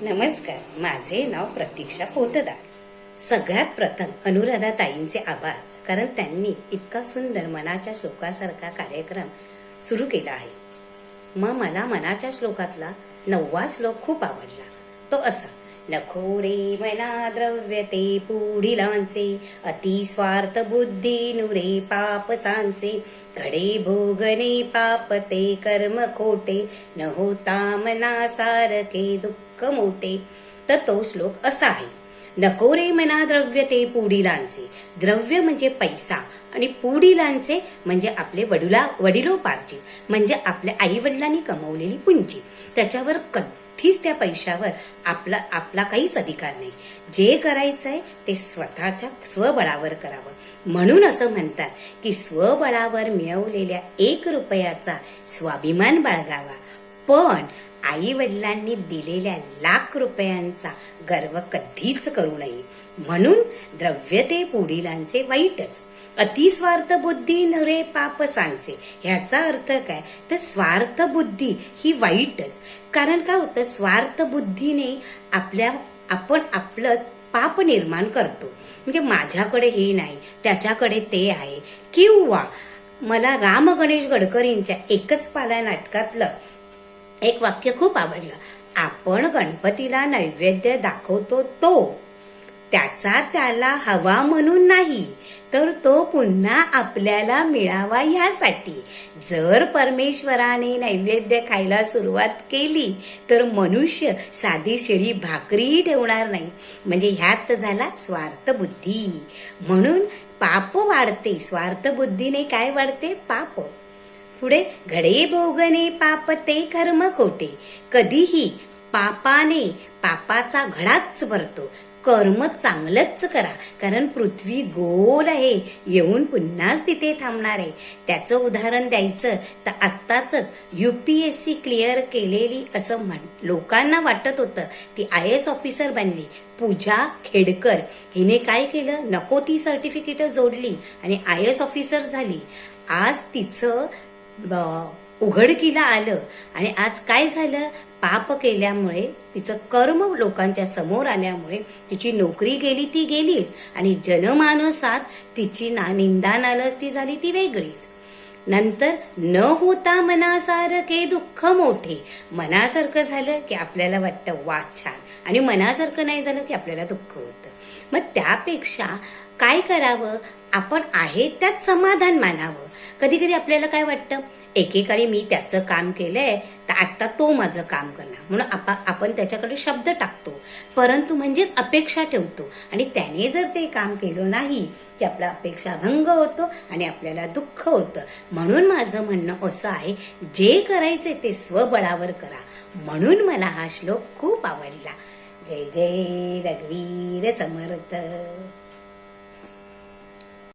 नमस्कार. माझे नाव प्रतीक्षा पोतदार. सगळ्यात प्रथम अनुराधा ताईंचे आभार कारण त्यांनी इतका सुंदर मनाच्या श्लोकासारखा कार्यक्रम सुरू केला आहे. मग मला मनाच्या श्लोकातला नववा श्लोक खूप आवडला. तो असा नको रे मना द्रव्य ते पुढिलांचे अति स्वार्थ बुद्धी नुरे पाप सांचे घडे भोगणे पाप ते कर्म खोटे न होता मना सारखे दुःख मोठे. तर तो श्लोक असा आहे. नकोरे मना द्रव्य ते पुढिलांचे. द्रव्य म्हणजे पैसा आणि पुढिलांचे म्हणजे आपले वडिला वडिलोपार्जित म्हणजे आपल्या आई वडिलांनी कमवलेली पुंजी. त्याच्यावर कधीच त्या पैशावर आपला आपला काहीच अधिकार नाही. जे करायचंय ते स्वतःच्या स्वबळावर करावं. म्हणून असं म्हणतात की स्वबळावर मिळवलेल्या एक रुपयाचा स्वाभिमान बाळगावा. पण आई वडिलांनी दिलेल्या लाख रुपयांचा गर्व कधीच करू नये. म्हणून द्रव्य ते पुढीलांचे वाईटच. अतिस्वार्थ बुद्धी नरे पाप सांचे ह्याचा अर्थ काय? तर स्वार्थ बुद्धी ही वाईटच. कारण काय होतं? स्वार्थ बुद्धीने आपल्या आपण आपलं पाप निर्माण करतो. म्हणजे माझ्याकडे हे नाही त्याच्याकडे ते आहे. किंवा मला राम गणेश गडकरींच्या एकच पाला नाटकातलं एक वाक्य खूप आवडलं. आपण गणपतीला नैवेद्य दाखवतो तो. त्याचा त्याला हवा म्हणून नाही तर तो पुन्हा आपल्याला मिळावा ह्यासाठी. जर परमेश्वराने नैवेद्य खायला सुरुवात केली तर मनुष्य साधी शिळी भाकरीही ठेवणार नाही. म्हणजे ह्यात झाला स्वार्थ बुद्धी. म्हणून पाप वाढते. स्वार्थ बुद्धीने काय वाढते? पाप. पुढे घडे भोगणे पाप ते कर्म खोटे कधीही पापाने पापाचा घडाच भरतो. कर्म चांगलंच करा कारण पृथ्वी गोल आहे. येऊन पुन्हाच तिथे थांबणार आहे. त्याचं उदाहरण द्यायचं तर आत्ताच युपीएससी क्लिअर केलेली असं म्हण लोकांना वाटत होतं. ती आय एस ऑफिसर बनली. पूजा खेडकर. हिने काय केलं? नको ती सर्टिफिकेट जोडली आणि आय एस ऑफिसर झाली. आज तिचं उघडकीला आलं आणि आज काय झालं? पाप केल्यामुळे तिचं कर्म लोकांच्या समोर आल्यामुळे तिची नोकरी गेली ती गेलीच आणि जनमानसात तिची ना निंदा नालस्ती झाली ती वेगळीच. नंतर न होता मनासारखे दुःख मोठे. मनासारखं झालं की आपल्याला वाटतं वा छान. आणि मनासारखं नाही झालं की आपल्याला दुःख होतं. मग त्यापेक्षा काय करावं? आपण आहे त्यात समाधान मानावं. कधी कधी आपल्याला काय वाटतं? एकेकाळी मी त्याचं काम केलंय तर आता तो माझं काम करणार. म्हणून आपा आपण त्याच्याकडे शब्द टाकतो. परंतु म्हणजेच अपेक्षा ठेवतो. आणि त्याने जर ते काम केलं नाही की आपला अपेक्षा भंग होतो आणि आपल्याला दुःख होतं. म्हणून माझं म्हणणं असं आहे जे करायचे ते स्वबळावर करा. म्हणून मला हा श्लोक खूप आवडला. जय जय रघुवीर समर्थ.